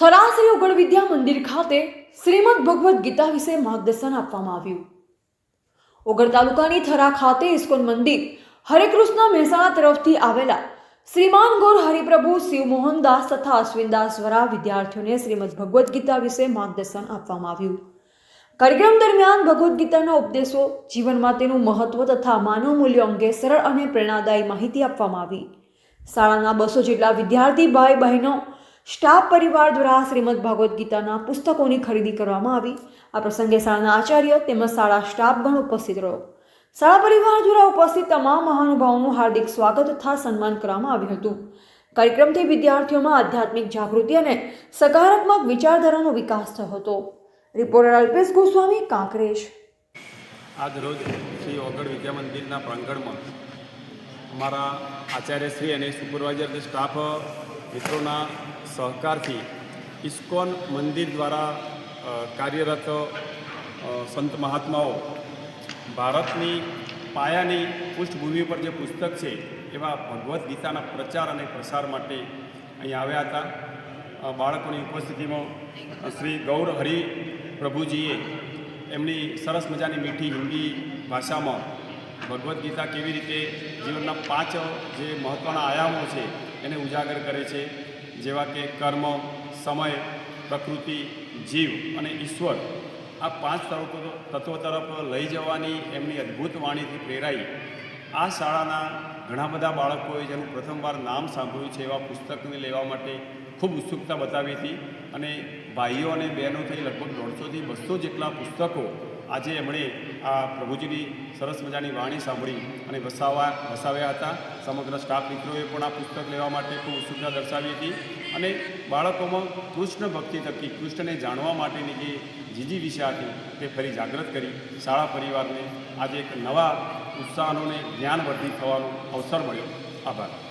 થરા શ્રી ઉગડ વિદ્યા મંદિર ખાતે શ્રીમદ ભગવદ્ ગીતા વિશે માર્ગદર્શન આપવામાં આવ્યું. ઓગળ તાલુકાની થરા ખાતે ઇસ્કોન મંદિર હરેકૃષ્ણ મહેસાણા તરફથી આવેલા શ્રીમાન ગોર હરિપ્રભુ શિવમોહનદાસ તથા અશ્વિનદાસ વરા વિદ્યાર્થીઓને શ્રીમદ ભગવદ્ ગીતા વિશે માર્ગદર્શન આપવામાં આવ્યું. કાર્યક્રમ દરમિયાન ભગવદ્ ગીતાના ઉપદેશો, જીવનમાં તેનું મહત્વ તથા માનવ મૂલ્યો અંગે સરળ અને પ્રેરણાદાયી માહિતી આપવામાં આવી. શાળાના બસો જેટલા વિદ્યાર્થી ભાઈ બહેનો સ્ટાફ પરિવાર દ્વારા શ્રીમદ ભાગવદ્ ગીતાના પુસ્તકોની ખરીદી કરવામાં આવી. આ પ્રસંગે શાળાના આચાર્ય તેમજ શાળા સ્ટાફગણ ઉપસ્થિત રહ્યો. શાળા પરિવાર દ્વારા ઉપસ્થિત તમામ મહાનુભાવોનું હાર્દિક સ્વાગત તથા સન્માન કરવામાં આવ્યું હતું. કાર્યક્રમથી વિદ્યાર્થીઓમાં આધ્યાત્મિક જાગૃતિ અને સકારાત્મક વિચારધારાનો વિકાસ થયો હતો. રિપોર્ટર અલ્પેશ ગોસ્વામી, કાંકરેજ. આજ રોજ શ્રી ઓગળ વિદ્યા મંદિરના પ્રાંગણમાં અમારા આચાર્યશ્રી અને સુપરવાઇઝર સ્ટાફ મિત્રોના સહકારથી ઇસ્કોન મંદિર દ્વારા કાર્યરત સંત મહાત્માઓ ભારતની પાયાની પૃષ્ઠભૂમિ પર જે પુસ્તક છે, એવા ભગવદ્ ગીતાના પ્રચાર અને પ્રસાર માટે અહીં આવ્યા હતા. બાળકોની ઉપસ્થિતિમાં શ્રી ગૌર હરિ પ્રભુજીએ એમની સરસ મજાની મીઠી હિન્દી ભાષામાં ભગવદ્ ગીતા કેવી રીતે જીવનના પાંચ જે મહત્ત્વના આયામો છે એને ઉજાગર કરે છે, જેવા કે કર્મ, સમય, પ્રકૃતિ, જીવ અને ઈશ્વર. આ પાંચ તત્વો તરફ લઈ જવાની એમની અદ્ભુત વાણીથી પ્રેરાઈ. આ શાળાના ઘણા બધા બાળકોએ જેનું પ્રથમવાર નામ સાંભળ્યું છે એવા પુસ્તકને લેવા માટે ખૂબ ઉત્સુકતા બતાવી હતી. અને ભાઈઓ અને બહેનોથી લગભગ દોઢસોથી બસો જેટલા પુસ્તકો આજે એમણે આ પ્રભુજીની સરસ મજાની વાણી સાંભળી અને વસાવા, વસાવ્યા હતા. સમગ્ર સ્ટાફ મિત્રોએ પણ આ પુસ્તક લેવા માટે ખૂબ ઉત્સુકતા દર્શાવી હતી અને બાળકોમાં કૃષ્ણ ભક્તિ થકી કૃષ્ણને જાણવા માટેની જે જીજી દિશા હતી તે ફરી જાગૃત કરી. શાળા પરિવારને આજે એક નવા ઉત્સાહનો ને જ્ઞાનવર્ધિત થવાનો અવસર મળ્યો. આભાર.